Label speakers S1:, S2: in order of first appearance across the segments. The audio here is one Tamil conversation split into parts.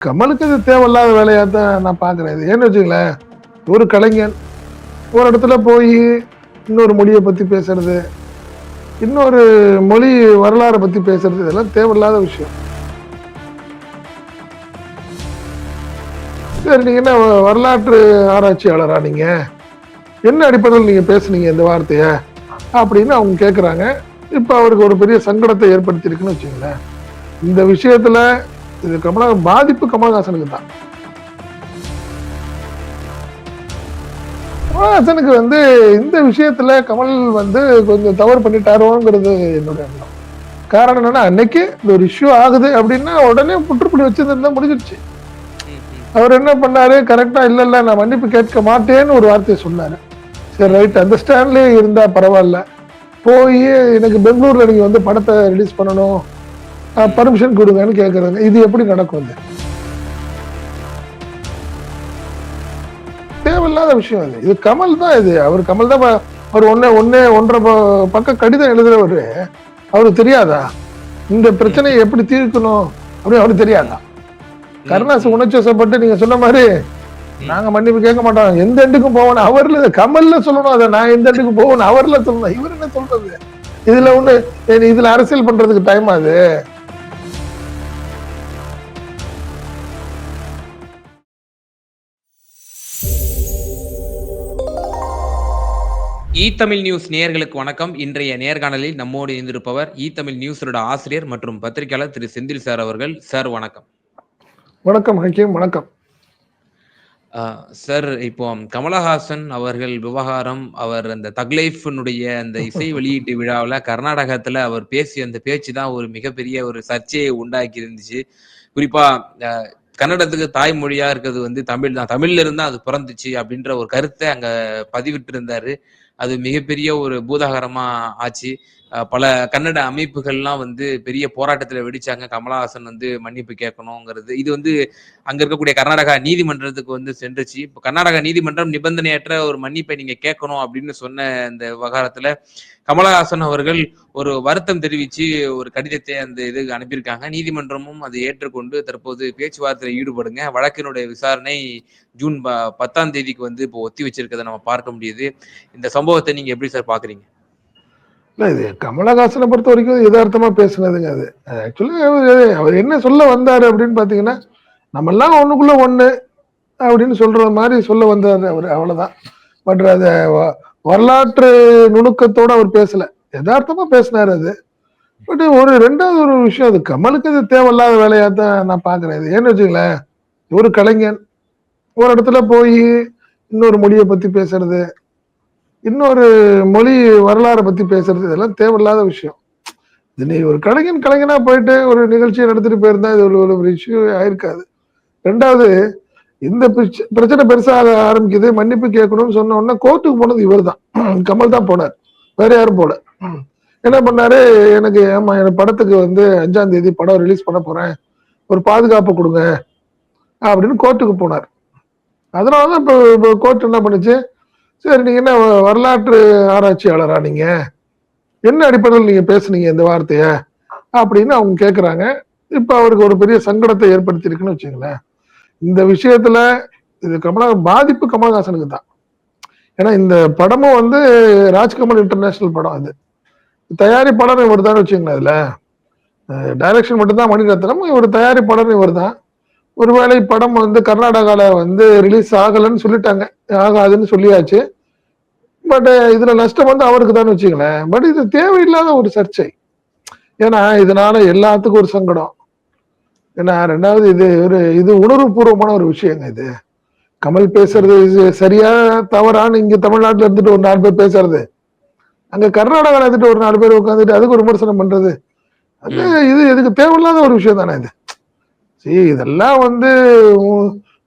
S1: கமலுக்கு இது தேவையில்லாத வேலையாக தான் நான் பார்க்குறேன். இது ஏன்னு வச்சுங்களேன் ஒரு கலைஞன் ஒரு இடத்துல போய் இன்னொரு மொழியை பற்றி பேசுறது இன்னொரு மொழி வரலாறை பற்றி பேசுறது இதெல்லாம் தேவையில்லாத விஷயம். சரி நீங்கள் என்ன வரலாற்று ஆராய்ச்சியாளரா நீங்கள் என்ன அடிப்படையில் நீங்கள் பேசுனீங்க இந்த வார்த்தையை? அப்படின்னு அவங்க கேட்குறாங்க இப்போ அவருக்கு ஒரு பெரிய சங்கடத்தை ஏற்படுத்தியிருக்குன்னு வச்சுங்களேன் இந்த விஷயத்தில் இது கமலா பாதிப்பு கமலஹாசனுக்கு தான். கமலஹாசனுக்கு வந்து இந்த விஷயத்துல கமல் வந்து கொஞ்சம் தவறு பண்ணிட்டாரோங்கிறது என்னுடைய எண்ணம். காரணம் என்னன்னா அன்னைக்கு இந்த ஒரு இஷ்யூ ஆகுது அப்படின்னா உடனே முற்றுப்புள்ளி வச்சிருந்தா முடிஞ்சிருச்சு. அவர் என்ன பண்ணாரு? கரெக்டா இல்ல இல்ல நான் மன்னிப்பு கேட்க மாட்டேன்னு ஒரு வார்த்தையை சொன்னாரு. சரி ரைட் அந்த ஸ்டாண்ட்லயே இருந்தா பரவாயில்ல. போய் எனக்கு பெங்களூர்ல நீங்க வந்து படத்தை ரிலீஸ் பண்ணணும். பர்மிஷன் கொடுங்கன்னு கேக்குறாங்க. இது எப்படி நடக்கும் இது? தேவையில்லாத விஷயம் அது இது கமல் தான் இது. அவர் கமல் தான் அவர் ஒன்னே ஒன்னே ஒன்றரை பக்கம் கடிதம் எழுதுறவரு. அவருக்கு தெரியாதா? இந்த பிரச்சனையை எப்படி தீர்க்கணும் அப்படின்னு அவருக்கு தெரியாதா? கருணாசு உணர்ச்சி வசப்பட்டு நீங்க சொன்ன மாதிரி நாங்க மன்னிப்பு கேட்க மாட்டோம். எந்த எண்டுக்கும் போகணும். அவர்ல கமல்ல சொல்லணும். அதை நான் எந்த எண்டுக்கும் போகணும். அவர்ல சொல்லணும். இவர் என்ன சொல்றது? இதுல ஒண்ணு இதுல அரசியல் பண்றதுக்கு டைம் அது
S2: இ தமிழ் நியூஸ் நேயர்களுக்கு வணக்கம். இன்றைய நேர்காணலில் நம்மோடு இருந்திருப்பவர் இ தமிழ் நியூஸோட ஆசிரியர் மற்றும் பத்திரிகையாளர் திரு செந்தில் சார் அவர்கள். சார் வணக்கம்.
S1: வணக்கம் ஹக்கீம் வணக்கம்.
S2: சார் இப்போ கமலஹாசன் அவர்கள் விவகாரம் அவர் அந்த தக்லைஃபினுடைய அந்த இசை வெளியீட்டு விழாவில் கர்நாடகத்துல அவர் பேசிய அந்த பேச்சு தான் ஒரு மிகப்பெரிய ஒரு சர்ச்சையை உண்டாக்கி இருந்துச்சு குறிப்பா கன்னடத்துக்கு தாய்மொழியா இருக்கிறது வந்து தமிழ் தான். தமிழ்ல இருந்தா அது பிறந்துச்சு அப்படின்ற ஒரு கருத்தை அங்க பதிவிட்டு இருந்தாரு அது மிகப்பெரிய ஒரு பூதாகரமா ஆச்சு. பல கன்னட அமைப்புகள்லாம் வந்து பெரிய போராட்டத்துல வெடிச்சாங்க. கமலஹாசன் வந்து மன்னிப்பு கேட்கணுங்கிறது. இது வந்து அங்க இருக்கக்கூடிய கர்நாடகா நீதிமன்றத்துக்கு வந்து சென்றுச்சு. இப்போ கர்நாடகா நீதிமன்றம் நிபந்தனையற்ற ஒரு மன்னிப்பை நீங்க கேட்கணும் அப்படின்னு சொன்ன இந்த விவகாரத்துல கமலஹாசன் அவர்கள் ஒரு வருத்தம் தெரிவிச்சு ஒரு கடிதத்தை அந்த இதுக்கு அனுப்பியிருக்காங்க. நீதிமன்றமும் அதை ஏற்றுக்கொண்டு தற்போது பேச்சுவார்த்தையில் ஈடுபடுங்க. வழக்கினுடைய விசாரணை ஜூன் ப- பத்தாம் தேதிக்கு வந்து இப்போ ஒத்தி வச்சிருக்கதை நம்ம பார்க்க முடியுது. இந்த சம்பவத்தை நீங்க எப்படி சார் பாக்குறீங்க?
S1: இல்லை இது கமலஹாசனை பொறுத்த வரைக்கும் எதார்த்தமாக பேசுனதுங்க அது. ஆக்சுவலி அவர் என்ன சொல்ல வந்தார் அப்படின்னு பார்த்தீங்கன்னா நம்மெல்லாம் ஒன்றுக்குள்ளே ஒன்று அப்படின்னு சொல்கிற மாதிரி சொல்ல வந்தார் அவர் அவ்வளோதான் பட் அதை வ- வரலாற்று நுணுக்கத்தோடு அவர் பேசலை. எதார்த்தமாக பேசினார் அது. பட் ஒரு ரெண்டாவது ஒரு விஷயம் அது கமலுக்கு இது தேவையில்லாத வேலையாக தான் நான் பார்க்குறேன் இது ஏன்னு வச்சுங்களேன் ஒரு கலைஞன். ஒரு இடத்துல போய் இன்னொரு மொழியை பற்றி பேசுறது இன்னொரு மொழி வரலாறை பத்தி பேசுறது இதெல்லாம் தேவையில்லாத விஷயம். இது நீ ஒரு கலைஞன் கலைஞனா போயிட்டு ஒரு நிகழ்ச்சியை நடத்திட்டு போயிருந்தா இது ஒரு ஒரு இஷ்யூ ஆயிருக்காது. ரெண்டாவது இந்த பிரச்ச- பிரச்சனை பெருசாக ஆரம்பிக்குது. மன்னிப்பு கேட்கணும்னு சொன்ன உடனே கோர்ட்டுக்கு போனது இவர் தான் கமல் தான் போனார். வேற யாரும் போல. என்ன பண்ணாரு? எனக்கு ஏமா எனக்கு படத்துக்கு வந்து அஞ்சாம் தேதி படம் ரிலீஸ் பண்ண போறேன். ஒரு பாதுகாப்பு கொடுங்க. அப்படின்னு கோர்ட்டுக்கு போனார். அதனாலதான் இப்போ இப்போ கோர்ட் என்ன பண்ணுச்சு? சரி நீங்க என்ன வரலாற்று ஆராய்ச்சியாளரா நீங்க? என்ன அடிப்படையில் நீங்க பேசுனீங்க இந்த வார்த்தைய? அப்படின்னு அவங்க கேட்குறாங்க இப்போ அவருக்கு ஒரு பெரிய சங்கடத்தை ஏற்படுத்தியிருக்குன்னு வச்சுங்களேன் இந்த விஷயத்துல இது கமலா பாதிப்பு கமல்ஹாசனுக்கு தான். ஏன்னா இந்த படமும் வந்து ராஜ்கமல் இன்டர்நேஷனல் படம் அது. தயாரிப்பாளர் இவர் தான் வச்சுங்களேன் அதில் டைரக்ஷன் மட்டும்தான் மணிரத்னம் இவர் தயாரிப்பாளர் இவர் தான் ஒருவேளை படம் வந்து கர்நாடகால வந்து ரிலீஸ் ஆகலைன்னு சொல்லிட்டாங்க. ஆகாதுன்னு சொல்லியாச்சு. பட் இதுல நஷ்டம் வந்து அவருக்கு தான் வச்சுங்களேன் பட் இது தேவையில்லாத ஒரு சர்ச்சை. ஏன்னா இதனால எல்லாத்துக்கும் ஒரு சங்கடம். ஏன்னா ரெண்டாவது இது ஒரு இது உணர்வுபூர்வமான ஒரு விஷயங்க இது. கமல் பேசுறது இது சரியா தவறான்னு இங்க தமிழ்நாட்டுல இருந்துட்டு ஒரு நாலு பேர் பேசுறது. அங்க கர்நாடகால இருந்துட்டு ஒரு நாலு பேர் உட்காந்துட்டு அதுக்கு ஒரு விமர்சனம் பண்றது. அது இது இதுக்கு தேவையில்லாத ஒரு விஷயம் தானே இது. சரி இதெல்லாம் வந்து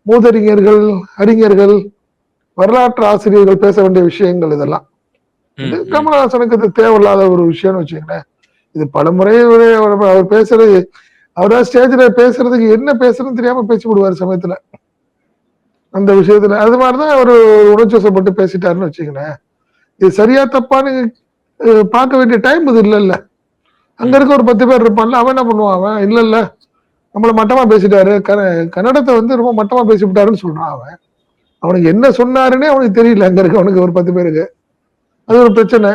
S1: மூதறிஞர்கள் அறிஞர்கள் வரலாற்று ஆசிரியர்கள் பேச வேண்டிய விஷயங்கள் இதெல்லாம். இது. கமலஹாசனுக்கு இது தேவையில்லாத ஒரு விஷயம்னு வச்சுக்கங்களேன். இது பலமுறை அவர் பேசுறது அவரா ஸ்டேஜ்ல பேசுறதுக்கு என்ன பேசுறதுன்னு தெரியாம பேசி விடுவார் சமயத்துல. அந்த விஷயத்துல. அது மாதிரிதான் அவர் உணர்ச்சி வசப்பட்டு பேசிட்டாருன்னு வச்சுக்கங்களேன். இது சரியா தப்பான்னு பார்க்க வேண்டிய டைம் இது இல்ல இல்ல அங்க இருக்க ஒரு பத்து பேர் இருப்பான்ல அவன் என்ன பண்ணுவான்? அவன் இல்ல இல்ல நம்மள மட்டமா பேசிட்டாரு. கன்னடத்தை வந்து ரொம்ப மட்டமா பேசிவிட்டாருன்னு சொல்றான் அவன். அவனுக்கு என்ன சொன்னாருன்னே அவனுக்கு தெரியல. அங்க இருக்க அவனுக்கு ஒரு பத்து பேருக்கு. அது ஒரு பிரச்சனை.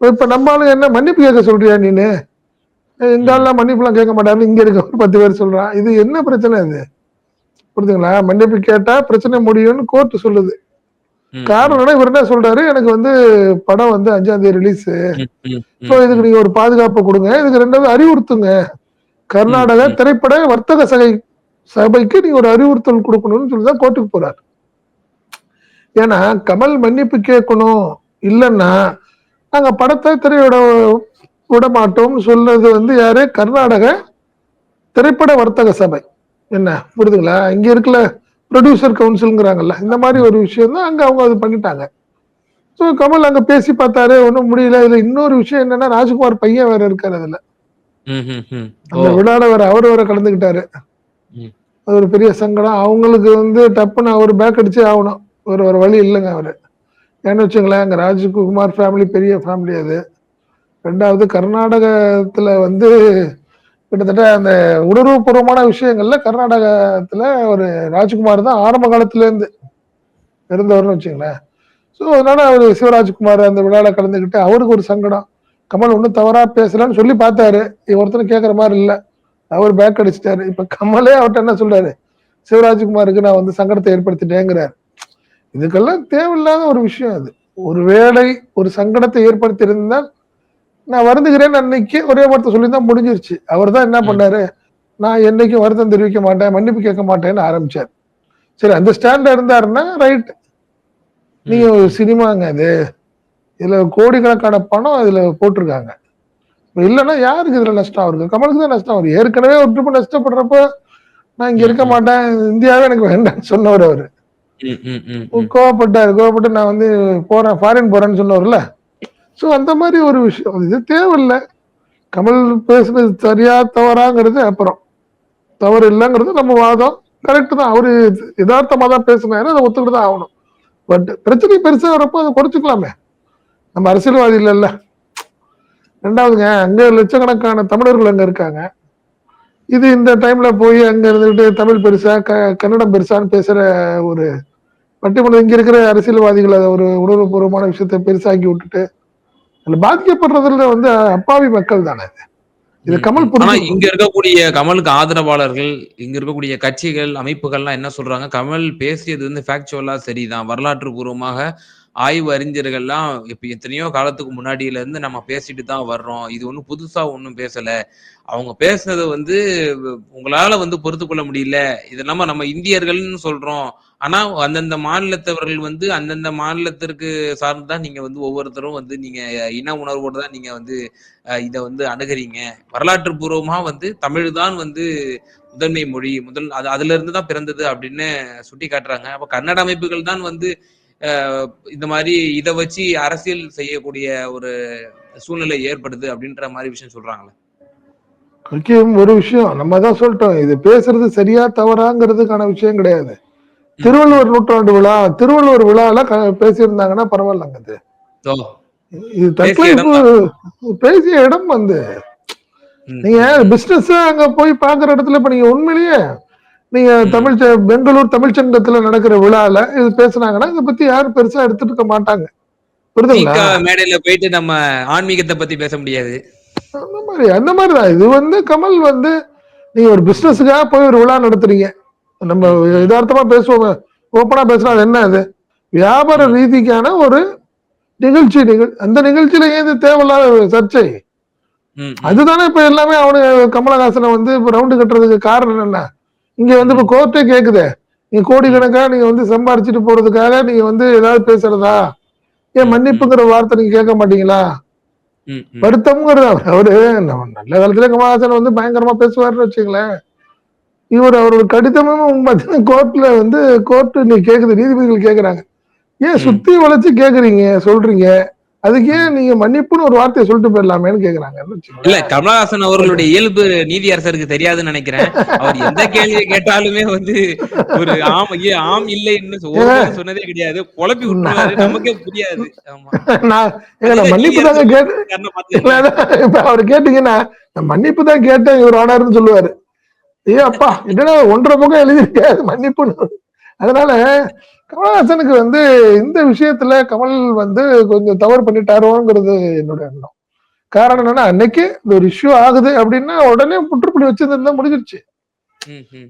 S1: இப்ப- நம்மளும் என்ன மன்னிப்பு கேட்க சொல்றியா நீனு? இந்த ஆள்லாம் மன்னிப்புலாம் கேட்க மாட்டாருன்னு இங்க இருக்க ஒரு பத்து பேர் சொல்றான். இது என்ன பிரச்சனை இது? புரியுதுங்களா மன்னிப்பு கேட்டா பிரச்சனை முடியும்னு கோர்ட் சொல்லுது.
S2: ம்,
S1: காரணம் என்ன, இவர் என்ன சொல்றாரு? எனக்கு வந்து படம் வந்து அஞ்சாம் தேதி ரிலீஸ்
S2: ம்,
S1: இதுக்கு நீங்க ஒரு பாதுகாப்பு கொடுங்க. இதுக்கு ரெண்டாவது அறிவுறுத்துங்க. கர்நாடக. திரைப்பட வர்த்தக சபை சபைக்கு நீங்க ஒரு அறிவுறுத்தல் கொடுக்கணும்னு சொல்லி தான் கோர்ட்டுக்கு போறாரு. ஏன்னா கமல் மன்னிப்பு கேட்கணும் இல்லைன்னா நாங்க படத்தை திரையிட விட மாட்டோம்னு சொல்றது வந்து யாரு? கர்நாடக திரைப்பட வர்த்தக சபை. என்ன? புரியுதுங்களா? இங்க இருக்கல ப்ரொடியூசர் கவுன்சில்ங்கிறாங்கல்ல இந்த மாதிரி ஒரு விஷயம் தான் அங்க அவங்க அது பண்ணிட்டாங்க. ஸோ கமல் அங்க பேசி பார்த்தாரு ஒன்றும் முடியல. இதுல இன்னொரு விஷயம் என்னன்னா ராஜ்குமார் பையன் வேற இருக்காரு அதுல. அந்த விழாட வேற அவர் வேற கலந்துக்கிட்டாரு. அது ஒரு பெரிய சங்கடம். அவங்களுக்கு வந்து டப்புன்னு அவர் பேக் அடிச்சே ஆகணும். ஒரு ஒரு வழி இல்லைங்க அவரு. ஏன்னு வச்சுங்களேன் அங்க ராஜ்குமார் ஃபேமிலி பெரிய ஃபேமிலி அது. ரெண்டாவது கர்நாடகத்துல வந்து கிட்டத்தட்ட அந்த உணர்வுபூர்வமான விஷயங்கள்ல கர்நாடகத்துல ஒரு ராஜ்குமார் தான் ஆரம்ப காலத்துல இருந்து இருந்தவர்னு வச்சுங்களேன். ஸோ அதனால அவர் சிவராஜ்குமார் அந்த விழாவில் கலந்துக்கிட்டு அவருக்கு ஒரு சங்கடம். கமல் ஒன்றும் தவறா பேசலன்னு சொல்லி பார்த்தாரு. ஒருத்தரும் கேட்குற மாதிரி இல்லை. அவர் பேக் அடிச்சிட்டாரு. இப்ப கமலே அவர்கிட்ட என்ன சொல்றாரு? சிவராஜ்குமாருக்கு நான் வந்து சங்கடத்தை ஏற்படுத்திட்டேங்கிறார். இதுக்கெல்லாம் தேவையில்லாத ஒரு விஷயம் அது. ஒருவேளை ஒரு சங்கடத்தை ஏற்படுத்தி இருந்தால் நான் வருந்துகிறேன் அன்னைக்கு ஒரே வார்த்தை சொல்லி தான் முடிஞ்சிருச்சு. அவர் தான் என்ன. பண்ணாரு? நான் என்னைக்கும் வருத்தம் தெரிவிக்க மாட்டேன் மன்னிப்பு கேட்க மாட்டேன்னு ஆரம்பிச்சார். சரி அந்த ஸ்டாண்ட்ல இருந்தாருன்னா ரைட் நீங்க ஒரு சினிமாங்க அது. இதுல கோடிக்கணக்கான பணம் இதுல போட்டிருக்காங்க. இல்லைன்னா யாருக்கு இதுல நஷ்டம் அவருக்கு கமலுக்கு தான் நஷ்டம் அவர் ஏற்கனவே ஒரு ட்ரிப்பு நஷ்டப்படுறப்ப நான் இங்க இருக்க. மாட்டேன் இந்தியாவே எனக்கு வேண்டாம்னு சொன்னவர் அவரு. கோவப்பட்டாரு. கோவப்பட்டு நான் வந்து போறேன் ஃபாரின் போறேன்னு சொன்னவர்ல. ஸோ அந்த மாதிரி ஒரு விஷயம். இது தேவையில்லை. கமல் பேசுனது சரியா தவறாங்கிறது அப்புறம். தவறு இல்லைங்கிறது நம்ம வாதம். கரெக்ட் தான். அவரு யதார்த்தமா தான் பேசினாரு. அதை ஒத்துக்கிட்டு தான் ஆகணும். பட் பிரச்சனை பெருசா வரப்போ அதை குறைச்சிக்கலாமே. நம்ம அரசியல்வாதி இல்லைல்ல ரெண்டாவதுங்க அங்க லட்சக்கணக்கான தமிழர்கள் அங்க இருக்காங்க இது இந்த டைம்ல போய் அங்க இருந்துட்டு தமிழ் பெருசா க கன்னடம் பெருசான்னு பேசுற ஒரு பட்டிமன்றம் இங்க இருக்கிற அரசியல்வாதிகளை ஒரு உணர்வுபூர்வமான விஷயத்தை பெருசாக்கி விட்டுட்டு அதுல பாதிக்கப்படுறதுல வந்து அப்பாவி மக்கள் தானே இது
S2: ம்,
S1: கமல்.
S2: ஆனா. இங்க இருக்கக்கூடிய கமலுக்கு ஆதரவாளர்கள் இங்க இருக்கக்கூடிய கட்சிகள் அமைப்புகள்லாம் என்ன சொல்றாங்க கமல் பேசியது வந்து ஃபேக்சுவலா சரிதான் வரலாற்று பூர்வமாக ஆய்வு அறிஞர்கள்லாம் இப்போ எத்தனையோ காலத்துக்கு முன்னாடியில இருந்து நம்ம பேசிட்டு தான் வர்றோம். இது ஒன்றும் புதுசா ஒன்றும் பேசல. அவங்க பேசுனது வந்து உங்களால வந்து பொறுத்து கொள்ள முடியல. இது நம்ம இந்தியர்கள்னு சொல்றோம். ஆனா அந்தந்த மாநிலத்தவர்கள் வந்து அந்தந்த மாநிலத்திற்கு சார்ந்து தான் நீங்க வந்து ஒவ்வொருத்தரும் வந்து நீங்க இன உணர்வோடு தான் நீங்க வந்து இதை வந்து அணுகிறீங்க. வரலாற்று பூர்வமா வந்து தமிழ் தான் வந்து முதன்மை மொழி. முதல் அது அதுல இருந்து தான் பிறந்தது அப்படின்னு சுட்டி காட்டுறாங்க அப்ப கன்னட அமைப்புகள் தான் வந்து இந்த மாதிரி இதை வச்சு அரசியல் செய்யக்கூடிய ஒரு சூழ்நிலை ஏற்படுது அப்படின்ற மாதிரி விஷயம் சொல்றாங்களே.
S1: முக்கியம் ஒரு விஷயம் நம்ம தான் சொல்லிட்டோம் இது பேசுறது சரியா தவறாங்கிறதுக்கான விஷயம் கிடையாது. திருவள்ளுவர் நூற்றாண்டு விழா திருவள்ளுவர் விழால பேசியிருந்தாங்கன்னா பரவாயில்லங்க அது. இது
S2: பேசிய இடம்
S1: தற்கொலை பேசிய இடம் வந்து. நீங்க பிசினஸ் அங்க போய் பாக்குற இடத்துல இப்ப நீங்க உண்மையிலேயே நீங்க. தமிழ் பெங்களூர் தமிழ் சங்கத்துல நடக்கிற விழால இது பேசுனாங்கன்னா இதை பத்தி யாரும் பெருசா எடுத்துட்டு மாட்டாங்க புரியுதுங்களா
S2: மேடையில போயிட்டு நம்ம ஆன்மீகத்தை பத்தி பேச முடியாது
S1: அந்த மாதிரி அந்த மாதிரிதான் இது வந்து கமல் வந்து நீங்க ஒரு பிசினஸுக்காக போய் ஒரு விழா நடத்துறீங்க நம்ம. யதார்த்தமா பேசுவோம் ஓப்பனா பேசினா அது என்ன அது வியாபார. ரீதிக்கான ஒரு நிகழ்ச்சி நிகழ் அந்த நிகழ்ச்சியில ஏன் இது தேவையில்லாத சர்ச்சை. அதுதானே இப்ப எல்லாமே அவனு கமலஹாசனை வந்து இப்ப ரவுண்டு கட்டுறதுக்கு காரணம் என்ன இங்க வந்து இப்ப கோர்ட்டே கேக்குதே. நீங்க கோடிக்கணக்கா நீங்க வந்து சம்பாரிச்சிட்டு போறதுக்காக நீங்க வந்து ஏதாவது பேசுறதா? ஏன் மன்னிப்புங்கிற வார்த்தை நீங்க கேட்க மாட்டீங்களா. வருத்தம்ங்கிறது அவர். நல்ல காலத்துல கமலஹாசன் வந்து பயங்கரமா பேசுவாருன்னு வச்சுங்களேன் இவர் அவரோட கடிதமும் பார்த்தீங்கன்னா கோர்ட்ல வந்து கோர்ட் நீ கேக்குது நீதிபதிகள் கேக்குறாங்க. ஏன். சுத்தி வளைச்சு கேக்குறீங்க? சொல்றீங்க. அதுக்கு ஏன் நீங்க மன்னிப்புன்னு ஒரு வார்த்தையை சொல்லிட்டு போயிடலாமேன்னு கேக்குறாங்கன்னு
S2: இல்ல. கமலஹாசன் அவர்களுடைய இயல்பு நீதி அரசருக்கு தெரியாதுன்னு நினைக்கிறேன். அவர் எந்த கேள்வியை கேட்டாலுமே வந்து ஒரு ஆம் ஆம் இல்லைன்னு சொன்னதே கிடையாது. குழப்பி விட்டுருவாரு. நமக்கே புரியாது.
S1: மன்னிப்பு
S2: அரசர்
S1: கேட்டு அவர் கேட்டீங்கன்னா மன்னிப்பு தான் கேட்டேன் இவர் ஆனாருன்னு சொல்லுவாரு. ஏ அப்பா என்னடா ஒன்றரை பக்கம் எழுதியிருக்க மன்னிப்புன்னு. அதனால கமலஹாசனுக்கு வந்து இந்த விஷயத்துல கமல் வந்து கொஞ்சம் தவறு பண்ணிட்டாரோங்கிறது என்னோட எண்ணம். காரணம் என்னன்னா அன்னைக்கு இந்த ஒரு இஷ்யூ ஆகுது அப்படின்னா உடனே முற்றுப்புள்ளி வச்சிருந்தா முடிஞ்சிருச்சு.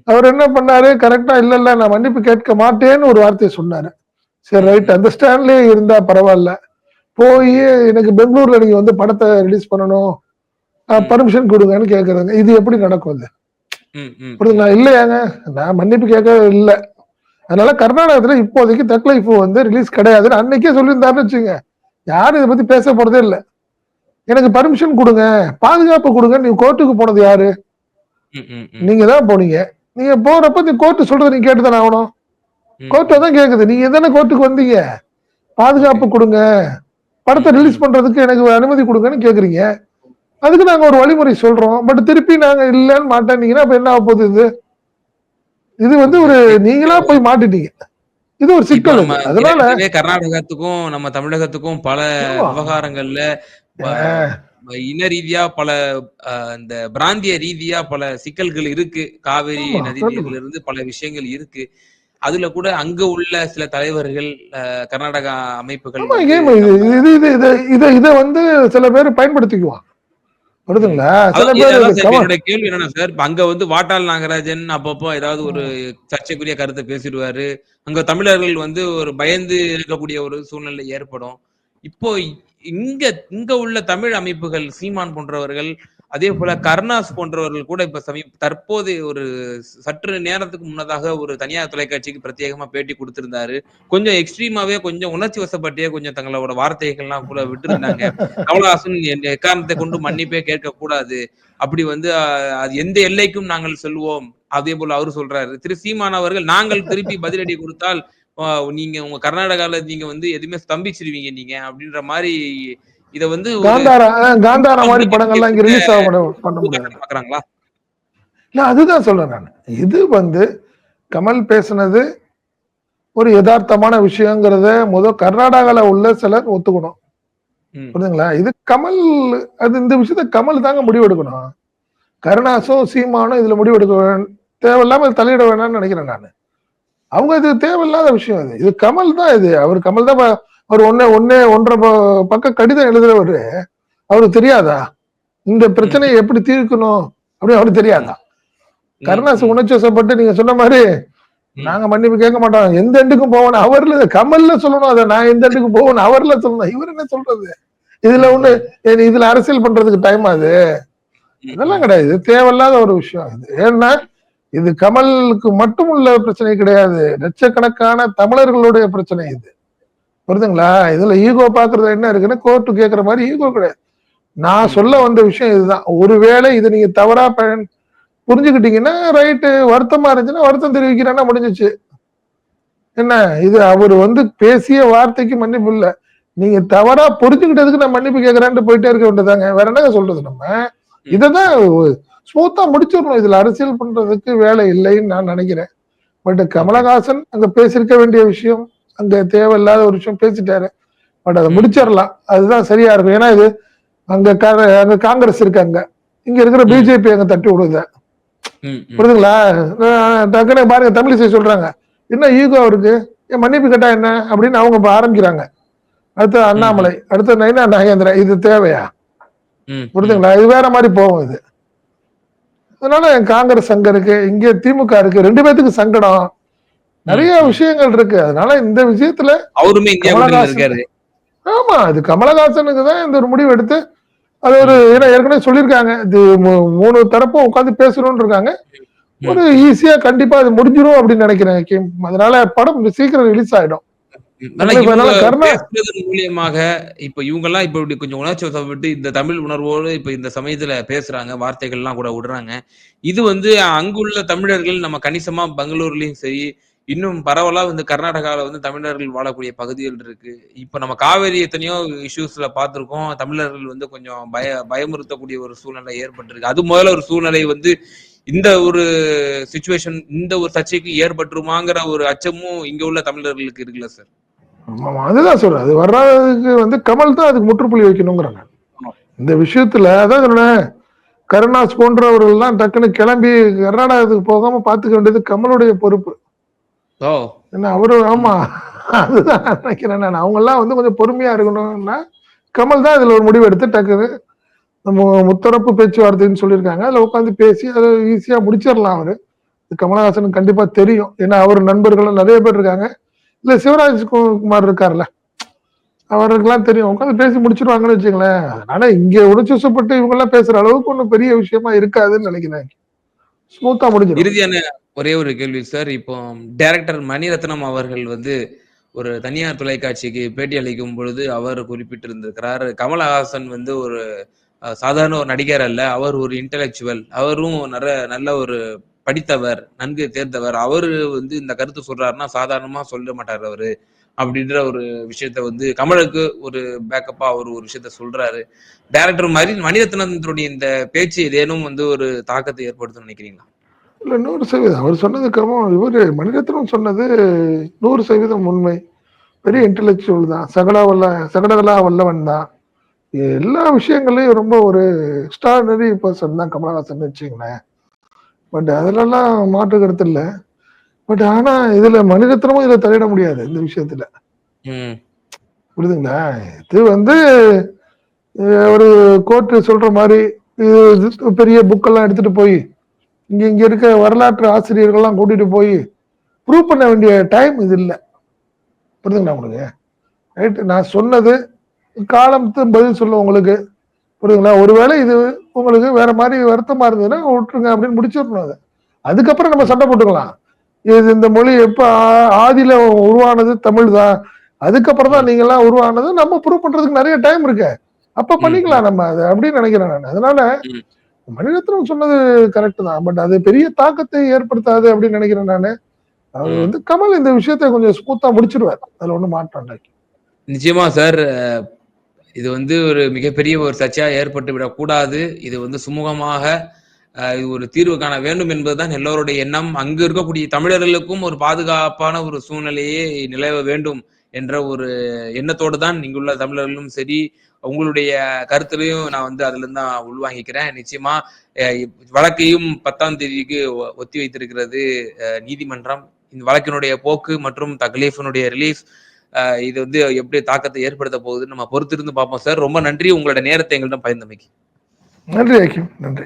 S1: அவர் என்ன பண்ணாரு? கரெக்டா இல்ல இல்ல நான் மன்னிப்பு கேட்க மாட்டேன்னு ஒரு வார்த்தையை சொன்னாரு. சரி ரைட் அந்த ஸ்டாண்ட்லயே இருந்தா பரவாயில்ல. போய் எனக்கு பெங்களூர்ல நீங்க வந்து படத்தை ரிலீஸ் பண்ணணும். பர்மிஷன் கொடுங்கன்னு கேக்குறாங்க. இது எப்படி நடக்கும்
S2: ம்,
S1: புரியுதுங்களா? இல்லையாங்க. நான் மன்னிப்பு கேட்க இல்ல. அதனால கர்நாடகத்துல இப்போதைக்கு தக் லைஃப் வந்து ரிலீஸ் கிடையாதுன்னு அன்னைக்கே சொல்லியிருந்தாருன்னு வச்சுங்க யாரும் இதை பத்தி பேச போறதே இல்ல. எனக்கு பர்மிஷன் கொடுங்க. பாதுகாப்பு கொடுங்க நீங்க கோர்ட்டுக்கு போனது யாரு? நீங்க தான் போனீங்க. நீங்க போறப்ப இந்த கோர்ட்டு சொல்றது நீங்க கேட்டு தானே ஆகணும். கோர்ட்டு தான் கேக்குது. நீங்க தானே கோர்ட்டுக்கு வந்தீங்க? பாதுகாப்பு கொடுங்க. படத்தை ரிலீஸ் பண்றதுக்கு எனக்கு அனுமதி கொடுங்கன்னு கேக்குறீங்க. அதுக்கு நாங்க ஒரு வழிமுறை சொல்றோம். பட் திருப்பி நாங்க இல்லைன்னு மாட்டேன்னீங்கன்னா அப்ப என்ன ஆக போகுது இது? இது வந்து ஒரு நீங்களா போய் மாட்டிட்டீங்க இது ஒரு சிக்கல். அதனால
S2: கர்நாடகத்துக்கும் நம்ம தமிழகத்துக்கும் பல. விவகாரங்கள்ல இன ரீதியா பல இந்த பிராந்திய ரீதியா பல சிக்கல்கள் இருக்கு காவிரி நதி. நீர்ல இருந்து பல விஷயங்கள் இருக்கு அதுல கூட அங்க உள்ள சில தலைவர்கள் கர்நாடகா அமைப்புகள்
S1: ஆமா
S2: வந்து
S1: கேம் இது இது இது இது இதை இதை வந்து சில பேர் பயன்படுத்திக்குவான் சில பேர்
S2: என்னோட கேள்வி என்னன்னா சார் அங்க வந்து வாட்டாள் நாகராஜன் அப்பப்போ ஏதாவது ஒரு சர்ச்சைக்குரிய கருத்தை பேசிடுவாரு. அங்க தமிழர்கள் வந்து ஒரு பயந்து இருக்கக்கூடிய ஒரு சூழ்நிலை ஏற்படும். இப்போ இங்க இங்க உள்ள தமிழ் அமைப்புகள் சீமான் போன்றவர்கள் அதே போல கருணாஸ் போன்றவர்கள் கூட இப்ப சமீப தற்போது ஒரு சற்று நேரத்துக்கு முன்னதாக ஒரு தனியார் தொலைக்காட்சிக்கு பிரத்யேகமா பேட்டி கொடுத்திருந்தாரு. கொஞ்சம் எக்ஸ்ட்ரீமாவே கொஞ்சம் உணர்ச்சி வசப்பட்டே கொஞ்சம் தங்களோட வார்த்தைகள்லாம் கூட விட்டுருந்தாங்க. கமலஹாசன் என் எக்காரணத்தை கொண்டு மன்னிப்பே கேட்க கூடாது அப்படி வந்து அது எந்த எல்லைக்கும் நாங்கள் செல்வோம். அதே போல அவரு சொல்றாரு. திரு சீமான் அவர்கள் நாங்கள் திருப்பி பதிலடி கொடுத்தால் நீங்க உங்க கர்நாடகால நீங்க வந்து எதுவுமே ஸ்தம்பிச்சிருவீங்க நீங்க. அப்படின்ற மாதிரி இத வந்து
S1: காந்தாரா மாதிரி படங்கள்லாம் இங்க ரிலீஸ் ஆக பண்ண- முடியாது.
S2: பாக்குறாங்களா?
S1: அதுதான் சொல்றேன் நான். இது வந்து கமல் பேசுனது ஒரு யதார்த்தமான விஷயங்கிறத முத கர்நாடகால உள்ள சிலர் ஒத்துக்கணும். புரியுதுங்களா? இது கமல் அது இந்த விஷயத்த கமல் தாங்க முடிவெடுக்கணும். கருணாசும் சீமானும் இதுல முடிவெடுக்க வே- தேவையில்லாம தலையிட வேணாம்னு நினைக்கிறேன் நான். அவங்க இது தேவையில்லாத விஷயம் அது இது கமல் தான் இது. அவர் கமல் தான் அவர் ஒன்னே ஒன்னே ஒன்றரை பக்கம் கடிதம் எழுதுறவரு. அவருக்கு தெரியாதா? இந்த பிரச்சனையை எப்படி தீர்க்கணும்? அப்படின்னு அவருக்கு தெரியாதா? கருணாசு
S2: ம்,
S1: உணர்ச்சி வசப்பட்டு நீங்க சொன்ன மாதிரி. நாங்க மன்னிப்பு கேட்க மாட்டோம். எந்த எண்டுக்கும் போவோம் அவர்ல கமல்ல சொல்லணும் அதை. நான் எந்த எண்டுக்கும் போவோம் அவர்ல சொல்லணும். இவர் என்ன சொல்றது? இதுல ஒண்ணு இதுல அரசியல் பண்றதுக்கு டைம் அது இதெல்லாம் கிடையாது. தேவையில்லாத ஒரு விஷயம் இது ஏன்னா இது கமலுக்கு மட்டும் உள்ள பிரச்சனை கிடையாது. லட்சக்கணக்கான தமிழர்களுடைய பிரச்சனை இது. புரியுதுங்களா? இதுல ஈகோ பாக்குறது என்ன இருக்குன்னு கோர்ட்டு கேக்குற மாதிரி ஈகோ கிடையாது. நான் சொல்ல வந்த விஷயம் இதுதான். ஒருவேளை இதை நீங்க தவறா புரிஞ்சுக்கிட்டீங்கன்னா ரைட்டு வருத்தமா இருந்துச்சுன்னா வருத்தம் தெரிவிக்கிறேன்னா முடிஞ்சிச்சு. என்ன? இது அவர் வந்து பேசிய வார்த்தைக்கு மன்னிப்பு இல்ல. நீங்க தவறா புரிஞ்சுக்கிட்டதுக்கு நான் மன்னிப்பு கேட்கறேன்ட்டு போயிட்டே இருக்க வேண்டியதாங்க வேற என்னங்க சொல்றது நம்ம? இததான் ஸ்மூத்தா முடிச்சிடணும். இதுல அரசியல் பண்றதுக்கு வேலை இல்லைன்னு நான் நினைக்கிறேன். பட் கமலஹாசன் அங்க பேசியிருக்க வேண்டிய விஷயம் அங்க தேவையில்லாத ஒரு விஷயம் பேசிட்டாரு. பட் அதை. முடிச்சிடலாம். அதுதான் சரியா இருக்கும். ஏன்னா இது அங்க அங்க காங்கிரஸ் இருக்காங்க இங்க இருக்கிற. பிஜேபி அங்க தட்டி விடுது. புரியுதுங்களா? டக்குனு பாருங்க தமிழிசை சொல்றாங்க. என்ன ஈகோ இருக்கு? ஏன் மன்னிப்பு கேட்டா என்ன? அப்படின்னு அவங்க ஆரம்பிக்கிறாங்க. அடுத்து அண்ணாமலை அடுத்து நைனா நாகேந்திரன். இது தேவையா. புரியுதுங்களா? இது வேற மாதிரி போகும் இது. அதனால காங்கிரஸ் அங்க இருக்கு இங்க திமுக இருக்கு. ரெண்டு பேத்துக்கு சங்கடம். நிறைய. விஷயங்கள் இருக்கு. அதனால இந்த விஷயத்துல
S2: அவருமே
S1: கமலஹாசன்
S2: இருக்காரு.
S1: ஆமா இது கமலஹாசனுக்கு தான் இந்த ஒரு முடிவு எடுத்து அது ஒரு ஏன்னா ஏற்கனவே சொல்லியிருக்காங்க இது மூணு தரப்பும் உட்காந்து பேசணும்னு இருக்காங்க. ஒரு ஈஸியா கண்டிப்பா அது முடிஞ்சிரும் அப்படின்னு நினைக்கிறேன் அதனால படம் சீக்கிரம் ரிலீஸ் ஆயிடும்.
S2: மூலியமாக இப்ப இவங்க எல்லாம் இப்ப இப்படி கொஞ்சம் உணர்ச்சி வசப்பட்டு இந்த தமிழ் உணர்வோடு இப்ப இந்த சமயத்துல பேசுறாங்க வார்த்தைகள் எல்லாம் கூட விடுறாங்க. இது வந்து அங்குள்ள தமிழர்கள் நம்ம கணிசமா பெங்களூர்லயும் சரி இன்னும் பரவலா வந்து கர்நாடகாவில் வந்து தமிழர்கள் வாழக்கூடிய பகுதிகள் இருக்கு. இப்ப நம்ம காவேரி எத்தனையோ இஷ்யூஸ்ல பார்த்திருக்கோம். தமிழர்கள் வந்து கொஞ்சம் பய பயமுறுத்தக்கூடிய ஒரு சூழ்நிலை ஏற்பட்டிருக்கு. அது முதல்ல ஒரு சூழ்நிலை வந்து இந்த ஒரு சுச்சுவேஷன் இந்த ஒரு சர்ச்சைக்கு ஏற்பட்டுருமாங்கிற ஒரு அச்சமும் இங்க உள்ள தமிழர்களுக்கு இருக்குல்ல சார்
S1: அதுதான் சொல்றேன். அது வர்றதுக்கு வந்து கமல் தான் அதுக்கு முற்றுப்புள்ளி வைக்கணுங்கிறாங்க. இந்த விஷயத்துல அதான் சொன்னேன் கருணாஸ் போன்றவர்கள்லாம் டக்குன்னு கிளம்பி கர்நாடகத்துக்கு போகாம பாத்துக்க வேண்டியது கமலுடைய பொறுப்பு.
S2: ஓ.
S1: ஏன்னா அவரு ஆமா. அதுதான் நினைக்கிறேன் நான். அவங்க எல்லாம் வந்து கொஞ்சம் பொறுமையா இருக்கணும்னா கமல் தான் இதுல ஒரு முடிவு எடுத்து டக்குன்னு நம்ம முத்தரப்பு பேச்சுவார்த்தைன்னு சொல்லியிருக்காங்க. அதுல உட்காந்து பேசி அதை ஈஸியா முடிச்சிடலாம் அவரு. கமலஹாசனுக்கு கண்டிப்பா தெரியும். ஏன்னா அவர் நண்பர்களும் நிறைய பேர் இருக்காங்க. இல்ல சிவராஜ் குமார் இருக்கார்ல அவருக்கெல்லாம் தெரியும். உட்காந்து பேசி முடிச்சிருவாங்கன்னு வச்சுங்களேன் அதனால இங்க உணர்ச்சிப்பட்டு இவங்க எல்லாம் பேசுற அளவுக்கு ஒன்றும் பெரிய விஷயமா இருக்காதுன்னு நினைக்கிறேன். ஸ்மூத்தா முடிஞ்சிடும்.
S2: ஒரே ஒரு கேள்வி சார். இப்போ டைரக்டர் மணிரத்னம் அவர்கள் வந்து ஒரு தனியார் தொலைக்காட்சிக்கு பேட்டி அளிக்கும் பொழுது அவர் குறிப்பிட்டிருந்திருக்கிறார். கமலஹாசன் வந்து ஒரு சாதாரண ஒரு நடிகர் அல்ல. அவர் ஒரு இன்டலெக்சுவல் அவரும் நிறைய நல்ல ஒரு படித்தவர் நன்கு தேர்ந்தவர். அவரு வந்து இந்த கருத்து சொல்றாருன்னா சாதாரணமா சொல்ல மாட்டார் அவரு அப்படின்ற ஒரு விஷயத்த வந்து கமலுக்கு ஒரு பேக்கப்பா அவர் ஒரு விஷயத்த சொல்றாரு. டைரக்டர் மணி மணிரத்னத்தினுடைய இந்த பேச்சு ஏதேனும் வந்து ஒரு தாக்கத்தை ஏற்படுத்தும் நினைக்கிறீங்களா?
S1: இல்ல நூறு சதவீதம். அவர் சொன்னது கிரமம் இவரு மணிரத்னம் சொன்னது நூறு சதவீதம் உண்மை. பெரிய இன்டெலெக்சுவல் தான். சகடா வல்ல சகடகலா வல்லவன் தான். எல்லா விஷயங்களையும் ரொம்ப ஒரு எக்ஸ்ட்ரானரி பர்சன் தான் கமலஹாசன் வச்சுங்களேன் பட் அதுலலாம் மாற்று கருத்து இல்லை. பட் ஆனா இதுல மணிரத்னமும் இதுல தலையிட முடியாது இந்த விஷயத்துல.
S2: ம்.
S1: புரியுதுங்களா? இது வந்து ஒரு கோர்ட்டு சொல்ற மாதிரி பெரிய புக்கெல்லாம் எடுத்துட்டு போய் இங்க இங்க இருக்க வரலாற்று ஆசிரியர்கள்லாம் கூட்டிட்டு போய் ப்ரூவ் பண்ண வேண்டிய டைம் இது இல்லை. புரியுதுங்களா உங்களுக்கு? ரைட் நான் சொன்னது காலத்து பதில் சொல்ல உங்களுக்கு. புரியுதுங்களா? ஒருவேளை இது உங்களுக்கு வேற மாதிரி வருத்தமா இருந்ததுன்னா விட்டுருங்க அப்படின்னு முடிச்சிடணும் அதை. அதுக்கப்புறம் நம்ம சண்டை போட்டுக்கலாம். இது இந்த மொழி எப்ப ஆதியில உருவானது தமிழ் தான். அதுக்கப்புறம் தான் நீங்க எல்லாம் உருவானது நம்ம ப்ரூவ் பண்றதுக்கு நிறைய டைம் இருக்கு. அப்ப பண்ணிக்கலாம் நம்ம அதை அப்படின்னு நினைக்கிறேன் நான். அதனால. மணிரத்னம் சொன்னது கரெக்ட் தான். பட் அது பெரிய தாக்கத்தை ஏற்படுத்தாது அப்படின்னு நினைக்கிறேன் நானு. அவர். வந்து கமல் இந்த விஷயத்தை கொஞ்சம் ஸ்மூத்தா முடிச்சிருவார். அதுல ஒண்ணும் மாற்றம்
S2: நிச்சயமா சார் இது வந்து ஒரு மிகப்பெரிய ஒரு சர்ச்சையா ஏற்பட்டு விடக்கூடாது. இது வந்து சுமூகமாக இது ஒரு தீர்வு காண வேண்டும் என்பதுதான் எல்லோருடைய எண்ணம். அங்கு இருக்கக்கூடிய தமிழர்களுக்கும் ஒரு பாதுகாப்பான ஒரு சூழ்நிலையே நிலவ வேண்டும் என்ற ஒரு எண்ணத்தோடு தான் இங்குள்ள தமிழர்களும் சரி உங்களுடைய கருத்துலையும் நான் வந்து அதுல இருந்து தான் உள்வாங்கிக்கிறேன். நிச்சயமா வழக்கையும் பத்தாம் தேதிக்கு ஒ- ஒத்தி வைத்திருக்கிறது அஹ், நீதிமன்றம். இந்த வழக்கினுடைய போக்கு மற்றும் தக்லீஃபினுடைய ரிலீஃப் இது வந்து எப்படி தாக்கத்தை ஏற்படுத்த போகுதுன்னு நம்ம பொறுத்திருந்து பார்ப்போம் சார். ரொம்ப நன்றி. உங்களோட நேரத்தை எங்கள்கிட்ட பயந்தமைக்கு
S1: நன்றி நன்றி.